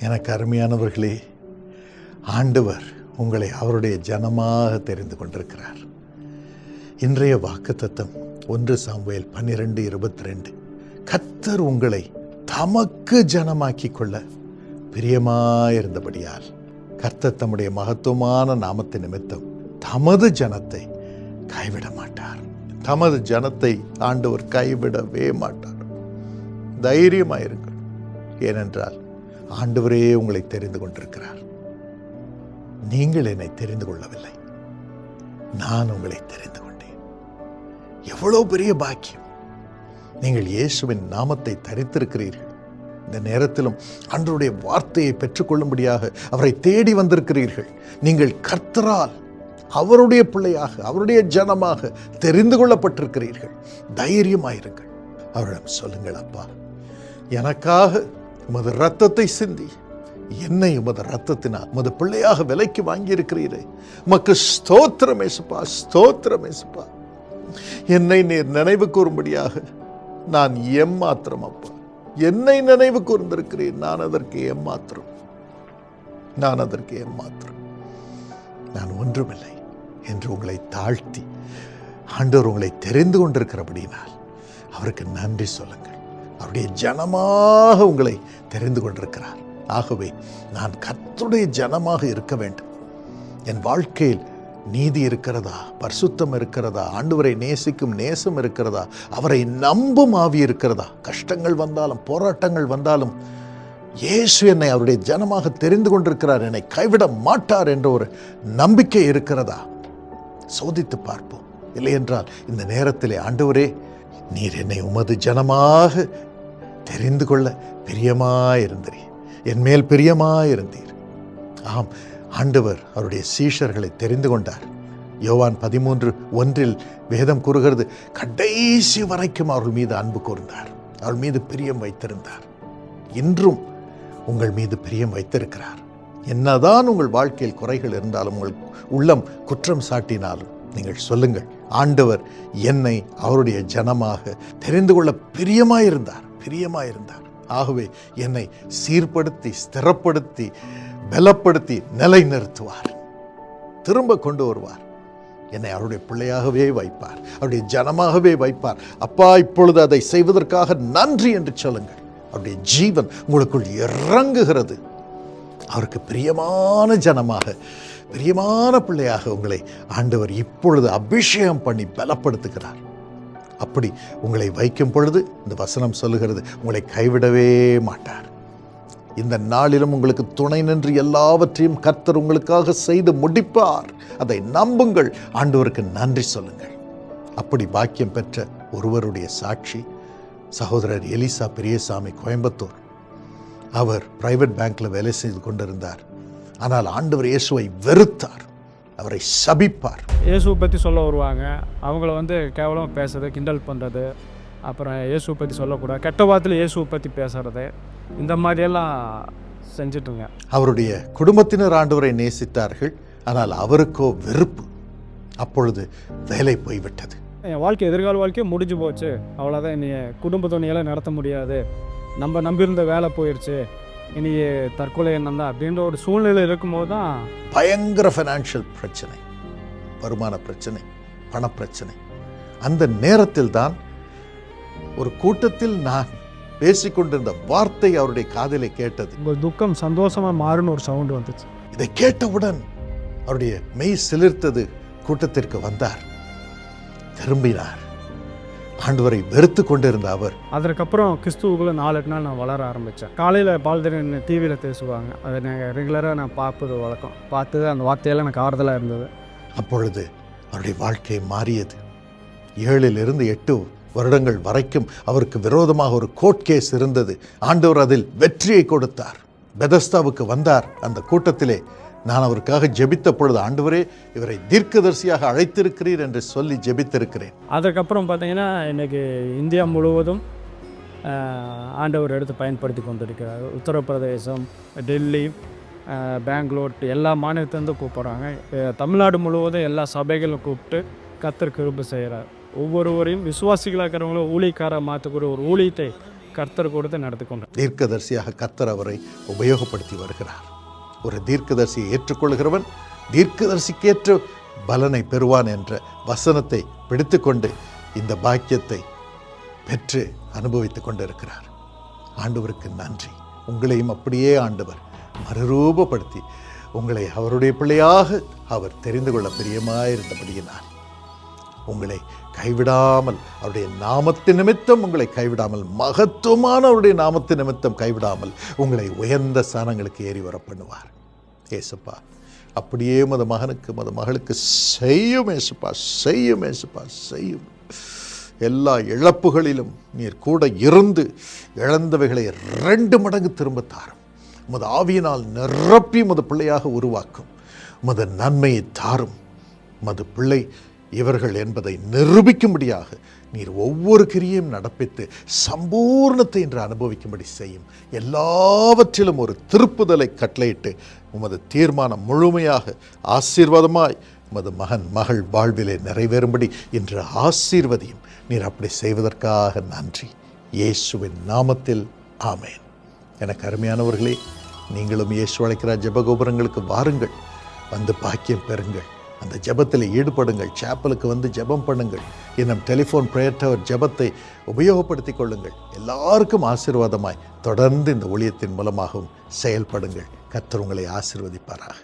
எனக்கு அருமையானவர்களே ஆண்டவர் உங்களை அவருடைய ஜனமாக தெரிந்து கொண்டிருக்கிறார். இன்றைய வாக்குத்தத்தம் ஒன்று சாமுவேல் பன்னிரெண்டு இருபத்தி ரெண்டு கத்தர் உங்களை தமக்கு ஜனமாக்கிக் கொள்ள பிரியமாயிருந்தபடியால் கர்த்தர் தம்முடைய மகத்துவமான நாமத்து நிமித்தம் தமது ஜனத்தை கைவிட மாட்டார். தமது ஜனத்தை ஆண்டவர் கைவிடவே மாட்டார். தைரியமாயிருங்கள். ஏனென்றால் ஆண்டவரே உங்களை தெரிந்து கொண்டிருக்கிறார். நீங்கள் என்னை தெரிந்து கொள்ளவில்லை. நான் உங்களை தெரிந்து கொண்டேன். எவ்வளோ பெரிய பாக்கியம். நீங்கள் இயேசுவின் நாமத்தை தரித்திருக்கிறீர்கள். இந்த நேரத்திலும் அன்றைய வார்த்தையை பெற்றுக்கொள்ளும்படியாக அவரை தேடி வந்திருக்கிறீர்கள். நீங்கள் கர்த்தரால் அவருடைய பிள்ளையாக அவருடைய ஜனமாக தெரிந்து கொள்ளப்பட்டிருக்கிறீர்கள். தைரியமாயிருங்கள். அவரிடம் சொல்லுங்கள் அப்பா எனக்காக உமது ரத்தத்தை சிந்தி. என்னை உமது ரத்தத்தினால் உமது பிள்ளையாக விலைக்கு வாங்கியிருக்கிறீரே. உமக்கு ஸ்தோத்திரம் ஏசுப்பா ஸ்தோத்திரம் ஏசுப்பா. என்னை நீர் நினைவு கூறும்படியாக நான் எம்மாத்திரம் அப்பா. என்னை நினைவு கூர்ந்திருக்கிறேன் நான் அதற்கு எம்மாத்திரம். நான் அதற்கு எம்மாத்திரம். நான் ஒன்றுமில்லை என்று உங்களை தாழ்த்தி ஆண்டவர் உங்களை தெரிந்து கொண்டிருக்கிறபடியினால் அவருக்கு நன்றி சொல்லுங்கள். அவருடைய ஜனமாக உங்களை தெரிந்து கொண்டிருக்கிறார். ஆகவே நான் கத்துடைய ஜனமாக இருக்க வேண்டும். என் வாழ்க்கையில் நீதி இருக்கிறதா? பரிசுத்தம் இருக்கிறதா? ஆண்டவரை நேசிக்கும் நேசம் இருக்கிறதா? அவரை நம்பும் ஆவி இருக்கிறதா? கஷ்டங்கள் வந்தாலும் போராட்டங்கள் வந்தாலும் இயேசு என்னை அவருடைய ஜனமாக தெரிந்து கொண்டிருக்கிறார். என்னை கைவிட மாட்டார் என்ற ஒரு நம்பிக்கை இருக்கிறதா? சோதித்து பார்ப்போம். இல்லையென்றால் இந்த நேரத்திலே ஆண்டவரே நீர் என்னை உமது ஜனமாக தெரிந்து கொள்ள பிரியமாயிருந்தீர் என் மேல் பிரியமாயிருந்தீர் ஆம் ஆண்டவர் அவருடைய சீஷர்களை தெரிந்து கொண்டார். யோவான் பதிமூன்று ஒன்றில் வேதம் கூறுகிறது கடைசி வரைக்கும் அவர்கள் மீது அன்பு கூர்ந்தார். அவள் மீது பிரியம் வைத்திருந்தார். இன்றும் உங்கள் மீது பிரியம் வைத்திருக்கிறார். என்னதான் உங்கள் வாழ்க்கையில் குறைகள் இருந்தாலும் உங்கள் உள்ளம் குற்றம் சாட்டினாலும் நீங்கள் சொல்லுங்கள் ஆண்டவர் என்னை அவருடைய ஜனமாக தெரிந்து கொள்ள பிரியமாயிருந்தார் பிரியமாயிருந்தார். ஆகவே என்னை சீர்படுத்தி ஸ்திரப்படுத்தி பலப்படுத்தி நிலைநிறுத்துவார். திரும்ப கொண்டு வருவார். என்னை அவருடைய பிள்ளையாகவே வைப்பார். அவருடைய ஜனமாகவே வைப்பார். அப்பா இப்பொழுது அதை செய்வதற்காக நன்றி என்று சொல்லுங்கள். அவருடைய ஜீவன் உங்களுக்குள் இறங்குகிறது. அவருக்கு பிரியமான ஜனமாக பிரியமான பிள்ளையாக உங்களை ஆண்டவர் இப்பொழுது அபிஷேகம் பண்ணி பலப்படுத்துகிறார். அப்படி உங்களை வைக்கும் பொழுது இந்த வசனம் சொல்லுகிறது உங்களை கைவிடவே மாட்டார். இந்த நாளிலும் உங்களுக்கு துணை நின்று எல்லாவற்றையும் கர்த்தர் உங்களுக்காக செய்து முடிப்பார். அதை நம்புங்கள். ஆண்டவருக்கு நன்றி சொல்லுங்கள். அப்படி பாக்கியம் பெற்ற ஒருவருடைய சாட்சி சகோதரர் எலிசா பெரியசாமி கோயம்புத்தூர். அவர் பிரைவேட் பேங்க்ல வேலை செய்து கொண்டிருந்தார். ஆனால் ஆண்டவர் இயேசுவை வெறுத்தார். அவரை சபிப்பார். இயேசுவை பற்றி சொல்ல வருவாங்க. அவங்கள வந்து கேவலமாக பேசுறது கிண்டல் பண்ணுறது அப்புறம் இயேசுவை பற்றி சொல்லக்கூடாது. கெட்ட வார்த்தையில் இயேசுவை பற்றி பேசுறது. இந்த மாதிரியெல்லாம் செஞ்சிட்டுங்க. அவருடைய குடும்பத்தினர் ஆண்டவரை நேசித்தார்கள். ஆனால் அவருக்கோ வெறுப்பு. அப்பொழுது வேலை போய்விட்டது. என் வாழ்க்கை எதிர்கால வாழ்க்கையே முடிஞ்சு போச்சு. அவ்வளோதான் இனி குடும்ப துணையெல்லாம் நடத்த முடியாது. நம்ம நம்பியிருந்த வேலை போயிடுச்சு இனி தற்கொலை எண்ணம் தான். அப்படின்ற ஒரு சூழ்நிலை இருக்கும்போது தான் பயங்கர ஃபைனான்ஷியல் பிரச்சனை. வருமான பிரச்சனை பணப்பிரச்சனை அந்த நேரத்தில் தான் ஒரு கூட்டத்தில் நான் பேசிக்கொண்டிருந்த வார்த்தை அவருடைய காதிலே கேட்டது. உங்கள் துக்கம் சந்தோஷமாக மாறுன்னு ஒரு சவுண்டு வந்துச்சு. இதை கேட்டவுடன் அவருடைய மெய் சிலிர்த்தது கூட்டத்திற்கு வந்தார். திரும்பினார். ஆண்டவரை வெறுத்து கொண்டிருந்த அவர். அதற்கப்புறம் கிறிஸ்துவுக்குள்ளே நாலு நாள் நான் வளர ஆரம்பித்தேன் காலையில் பால்தரன் டிவியில் பேசுவாங்க. அதை நான் ரெகுலராக நான் பார்ப்பது வழக்கம். பார்த்து அந்த வார்த்தையெல்லாம் எனக்கு ஆறுதலாக இருந்தது. அப்பொழுது அவருடைய வாழ்க்கை மாறியது. ஏழிலிருந்து எட்டு வருடங்கள் வரைக்கும் அவருக்கு விரோதமாக ஒரு கோர்ட் கேஸ் இருந்தது. ஆண்டவர் அதில் வெற்றியை கொடுத்தார். பெதஸ்தாவுக்கு வந்தார். அந்த கூட்டத்திலே நான் அவருக்காக ஜெபித்த பொழுது ஆண்டவரே இவரை தீர்க்கதரிசியாக அழைத்திருக்கிறீர் என்று சொல்லி ஜெபித்திருக்கிறேன். அதுக்கப்புறம் பார்த்தீங்கன்னா எனக்கு இந்தியா முழுவதும் ஆண்டவர் எடுத்து பயன்படுத்தி கொண்டிருக்கிறார். உத்தரப்பிரதேசம் டெல்லி பெங்களூர் எல்லா மாநிலத்திலேருந்து கூப்பிட்றாங்க. தமிழ்நாடு முழுவதும் எல்லா சபைகளும் கூப்பிட்டு கத்தர் கிருபை செய்கிறார். ஒவ்வொருவரையும் விசுவாசிகளாக இருக்கிறவங்களும் ஊழியக்கார மாற்றக்கூடிய ஒரு ஊழியத்தை கர்த்தர் கொடுத்து நடத்தி கொண்டு தீர்க்கதரிசியாக கத்தர் அவரை உபயோகப்படுத்தி வருகிறார். ஒரு தீர்க்கதரிசியை ஏற்றுக்கொள்கிறவன் தீர்க்கதரிசிக்கேற்ற பலனை பெறுவான் என்ற வசனத்தை பிடித்துக்கொண்டு இந்த பாக்கியத்தை பெற்று அனுபவித்துக் கொண்டிருக்கிறார். ஆண்டவருக்கு நன்றி. உங்களையும் அப்படியே ஆண்டவர் மறுரூபப்படுத்தி உங்களை அவருடைய பிள்ளையாக அவர் தெரிந்து கொள்ள பிரியமாயிருந்தபடியினார் உங்களை கைவிடாமல் அவருடைய நாமத்தின் நிமித்தம் உங்களை கைவிடாமல் மகத்துவமான அவருடைய நாமத்தின் நிமித்தம் கைவிடாமல் உங்களை உயர்ந்த ஸ்தானங்களுக்கு ஏறி வர பண்ணுவார் ஏசுப்பா அப்படியே மத மகனுக்கு மத மகளுக்கு செய்யும் ஏசுப்பா செய்யும் ஏசுப்பா செய்யும். எல்லா இழப்புகளிலும் நீர் கூட இருந்து இழந்தவைகளை ரெண்டு மடங்கு திரும்ப தாரும். உமது ஆவியினால் நிரப்பி உமது பிள்ளையாக உருவாக்கும். உமது நன்மையை தாரும். உமது பிள்ளை இவர்கள் என்பதை நிரூபிக்கும்படியாக நீர் ஒவ்வொரு கிரியையும் நடப்பித்து சம்பூர்ணத்தை என்று அனுபவிக்கும்படி செய்யும். எல்லாவற்றிலும் ஒரு திருப்புதலை கட்டளையிட்டு உமது தீர்மானம் முழுமையாக ஆசீர்வாதமாய் உமது மகன் மகள் வாழ்விலே நிறைவேறும்படி இன்று ஆசீர்வதியும். நீர் அப்படி செய்வதற்காக நன்றி. இயேசுவின் நாமத்தில் ஆமேன். எனக்கு அருமையானவர்களே நீங்களும் இயேசு அழைக்கிற ஜெபகோபுரங்களுக்கு வாருங்கள். வந்து பாக்கியம் பெறுங்கள். அந்த ஜெபத்தில் ஈடுபடுங்கள். சேப்பலுக்கு வந்து ஜெபம் பண்ணுங்கள். இன்னும் டெலிஃபோன் ப்ரேயர் டவர் ஜெபத்தை உபயோகப்படுத்திக் கொள்ளுங்கள். எல்லாருக்கும் ஆசீர்வாதமாய் தொடர்ந்து இந்த ஒளியத்தின் மூலமாகவும் செயல்படுங்கள். கத்தர் உங்களை ஆசிர்வதிப்பாராக.